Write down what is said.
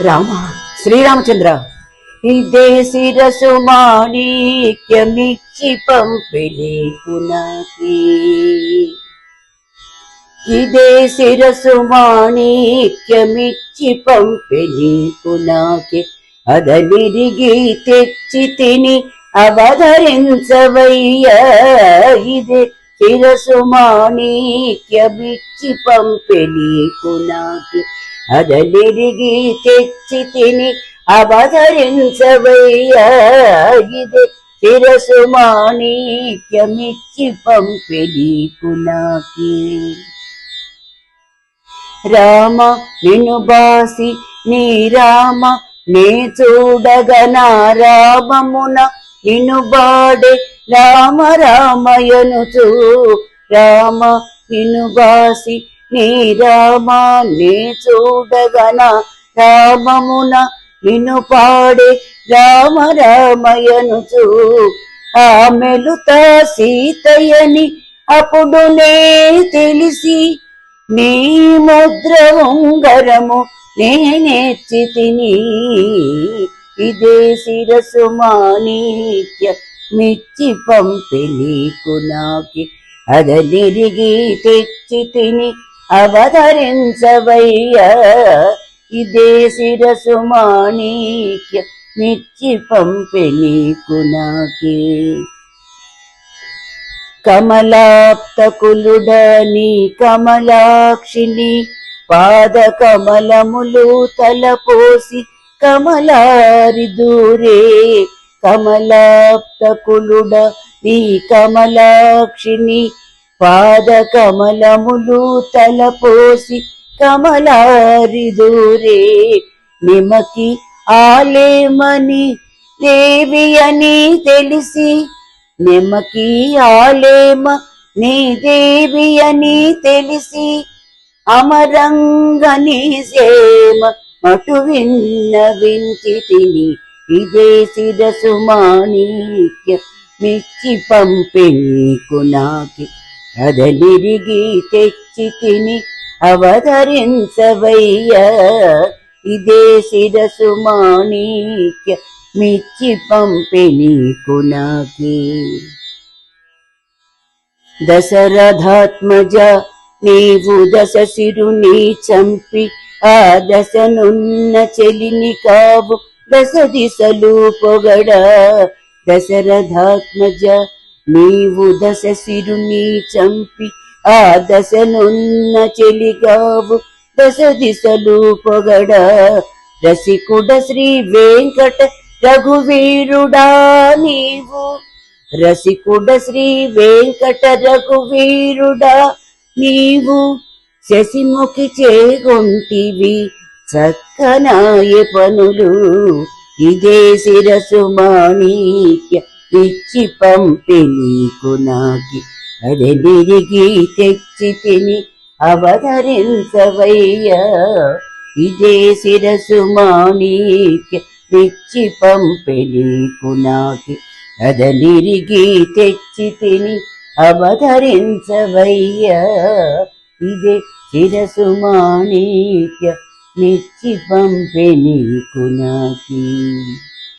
రామ శ్రీరామచంద్ర. ఇదే శిరసు మాణిక్యమిచ్చి పంపిణీ పునకి ఇదే శిరసు మాణిక్యమిచ్చి పంపిణీ పునాకి అదలిరిగి తెచ్చి తిని అవధరించవయ్యా ఇదే శిరసు మాణిక్యమిచ్చి పంపిణీ పునాకి అదలిరిగి తెచ్చి తిని అవధరించవయ్యా ఇదే శిరసు మాణిక్యమిచ్చి పంపిణీకు నాకి రామ నిన్ను బాసి నీ రామ నే చూడగనా రామమున నిన్ను బాడే రామ రామయనుచు. రామ నిన్ను బాసి నీ రామాన్ని చూడగన రామమున నిన్ను పాడే రామ రామయనుచు ఆ మెలుత సీతయ్యని అప్పుడు తెలిసి నీ ముద్ర ఉంగరము నేనేచ్చి తిని ఇదే శిరసు మాణిక్య మిచ్చి పంపి నీకు నాకి. అదనిరిగి తెచ్చి తిని అవతరించవయ్యా. ఇదే శిరసు మాణిక్య మిచ్చి పంపిణీకు నాకే కమలాప్తకులుడని కమలాక్షిని పాద కమలములు తలపోసి కమలారి దూరే. కమలాప్తకులుడ నీ కమలాక్షిని పాద కమలములు తలపోసి కమలారి దూరే నిమకి ఆలేమని దేవి అని తెలిసి నిమకి ఆలేమ నీ దేవి అని తెలిసి అమరంగని సేమ అటు విన్న వించి తిని ఇదే శిరసు మాణిక్య మిచ్చి పంపిణీకు నాకి అదలిరిగి తెచ్చి తిని అవతరించవయ్య. ఇదే శిరసు మాణిక్య మిచ్చి పంపిణీకు నాకి. దశరథాత్మజ నీవు దశ శిరుని చంపి ఆ దశనున్న చెలిని కావు దశ దిశలు పొగడ. దశరథాత్మజ నీవు దశ సిరుని చంపి ఆ దశనున్న చెలిగావు. దశ దిశలు పొగడ రసికుడ శ్రీ వెంకట రఘువీరుడా నీవు. రసికుడ శ్రీ వెంకట రఘువీరుడా నీవు. శశిముఖి చేగొంటివి చక్కనాయ పనులు ఇదే శిరసు మాణిక్య ఇచ్చి పంపి నీకు నాకి. అది తిరిగి తెచ్చి తిని అవతరించవయ్యా. ఇదే శిరసు మాణిక్య తెచ్చి పంపి నీకు నాకి. అదలిరిగి తెచ్చి తిని అవతరించవయ్యా. ఇదే శిరసు మాణిక్య నిచ్చి పంపె నీకు నాకి.